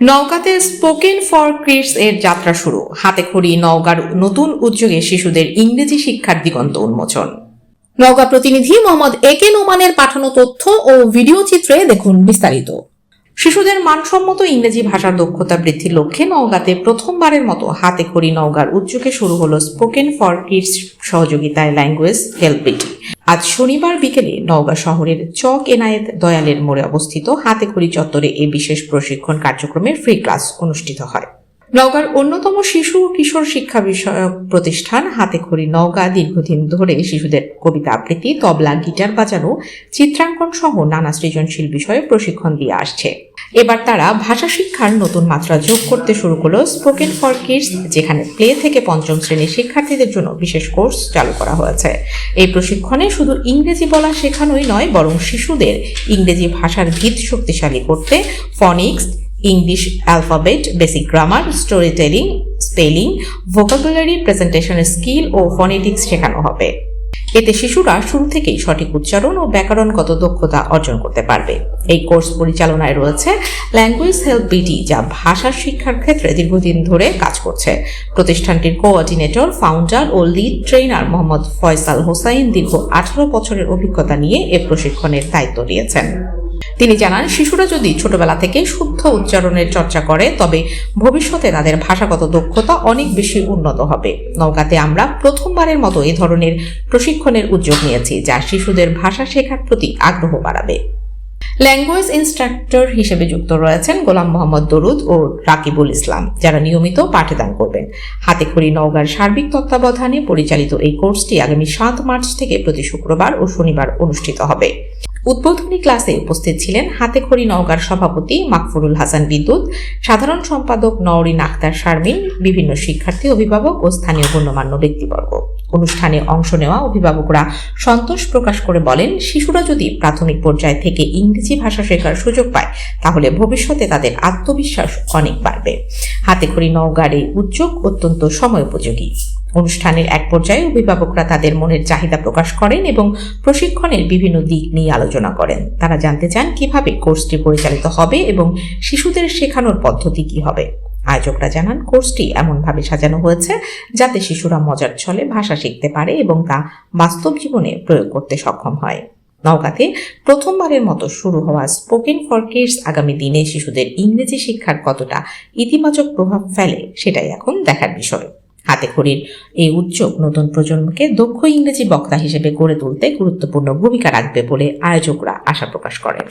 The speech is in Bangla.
নওগাঁতে স্পোকেন ফর কিডস এর যাত্রা শুরু। হাতে খড়ি নওগাঁর নতুন উদ্যোগে শিশুদের ইংরেজি শিক্ষার দিগন্ত উন্মোচন। নওগাঁ প্রতিনিধি মোহাম্মদ এ কে নোমানের পাঠানো তথ্য ও ভিডিও চিত্রে দেখুন বিস্তারিত। শিশুদের মানসম্মত ইংরেজি ভাষার দক্ষতা বৃদ্ধির লক্ষ্যে নওগাঁতে প্রথমবারের মতো হাতে খড়ি নওগাঁর উদ্যোগে শুরু হলো স্পোকেন ফর কিডস সহযোগিতায় ল্যাঙ্গুয়েজ হেল্পিট আজ শনিবার বিকেলে নওগাঁ শহরের চক এনায়েত দয়ালের মোড়ে অবস্থিত হাতেখড়ি চত্বরে এই বিশেষ প্রশিক্ষণ কার্যক্রমের ফ্রি ক্লাস অনুষ্ঠিত হয়। নওগাঁর অন্যতম শিশু ও কিশোর শিক্ষা বিষয়ক প্রতিষ্ঠান হাতেখড়ি নওগাঁ দীর্ঘদিন ধরে শিশুদের কবিতা আবৃত্তি, তবলা, গিটার বাজানো চিত্রাঙ্কন সহ নানা সৃজনশীল বিষয়ে প্রশিক্ষণ দিয়ে আসছে। এবার তারা ভাষা শিক্ষার নতুন মাত্রা যোগ করতে শুরু করল স্পোকেন ফর কিডস যেখানে প্লে থেকে পঞ্চম শ্রেণির শিক্ষার্থীদের জন্য বিশেষ কোর্স চালু করা হয়েছে। এই প্রশিক্ষণে শুধু ইংরেজি বলা শেখানোই নয়, বরং শিশুদের ইংরেজি ভাষার ভিত শক্তিশালী করতে phonics English alphabet basic grammar story telling spelling vocabulary presentation skill ও ফনেটিক্স শেখানো হবে। এতে শিশুরা শুরু থেকেই সঠিক উচ্চারণ ও ব্যাকরণগত দক্ষতা অর্জন করতে পারবে। এই কোর্স পরিচালনায় রয়েছে ল্যাঙ্গুয়েজ হেল্প বিটি যা ভাষা শিক্ষার ক্ষেত্রে দীর্ঘদিন ধরে কাজ করছে। প্রতিষ্ঠানটির কোঅর্ডিনেটর ফাউন্ডার ও লিড ট্রেনার মোহাম্মদ ফয়সাল হোসাইন দীর্ঘ আঠারো বছরের অভিজ্ঞতা নিয়ে এ প্রশিক্ষণের দায়িত্ব নিয়েছেন। তিনি জানান, শিশুরা যদি ছোটবেলা থেকে শুদ্ধ উচ্চারণের চর্চা করে, তবে ভবিষ্যতে তাদের ভাষাগত দক্ষতা অনেক বেশি উন্নত হবে। নৌকাতে আমরা প্রথমবারের মতো এ ধরনের প্রশিক্ষণের উদ্যোগ নিয়েছি, যা শিশুদের ভাষা শেখার প্রতি আগ্রহ বাড়াবে। ল্যাঙ্গুয়েজ ইনস্ট্রাক্টর হিসেবে যুক্ত রয়েছেন গোলাম মোহাম্মদ দরুদ ও রাকিবুল ইসলাম, যারা নিয়মিত পাঠদান করবেন। হাতেখড়ি নওগাঁর সার্বিক তত্ত্বাবধানে পরিচালিত এই কোর্সটি আগামী সাত মার্চ থেকে প্রতি শুক্রবার ও শনিবার অনুষ্ঠিত হবে। উদ্বোধনী ক্লাসে উপস্থিত ছিলেন হাতেখড়ি নওগাঁর সভাপতি মাকফুরুল হাসান বিদ্যুৎ, সাধারণ সম্পাদক নওরিন আক্তার শারমিন, বিভিন্ন শিক্ষার্থী, অভিভাবক ও স্থানীয় গণ্যমান্য ব্যক্তিবর্গ। অনুষ্ঠানে অংশ নেওয়া অভিভাবকরা সন্তোষ প্রকাশ করে বলেন, শিশুরা যদি প্রাথমিক পর্যায় থেকে ইংরেজি ভাষা শেখার সুযোগ পায়, তাহলে ভবিষ্যতে তাদের আত্মবিশ্বাস অনেক বাড়বে। হাতেখড়ি নওগাঁর এই উদ্যোগ অত্যন্ত সময়োপযোগী। অনুষ্ঠানের এক পর্যায়ে অভিভাবকরা তাদের মনের চাহিদা প্রকাশ করেন এবং প্রশিক্ষণের বিভিন্ন দিক নিয়ে আলোচনা করেন। তারা জানতে চান কীভাবে কোর্সটি পরিচালিত হবে এবং শিশুদের শেখানোর পদ্ধতি কি হবে। আয়োজকরা জানান, কোর্সটি এমনভাবে সাজানো হয়েছে যাতে শিশুরা মজার ছলে ভাষা শিখতে পারে এবং তা বাস্তব জীবনে প্রয়োগ করতে সক্ষম হয়। নওগাঁতে প্রথমবারের মতো শুরু হওয়া স্পোকেন ফর কিডস আগামী দিনে শিশুদের ইংরেজি শিক্ষার কতটা ইতিবাচক প্রভাব ফেলে সেটাই এখন দেখার বিষয়। হাতে খড়ির এই উদ্যোগ নতুন প্রজন্মকে দক্ষ ইংরেজি বক্তা হিসেবে গড়ে তুলতে গুরুত্বপূর্ণ ভূমিকা রাখবে বলে আয়োজকরা আশা প্রকাশ করেন।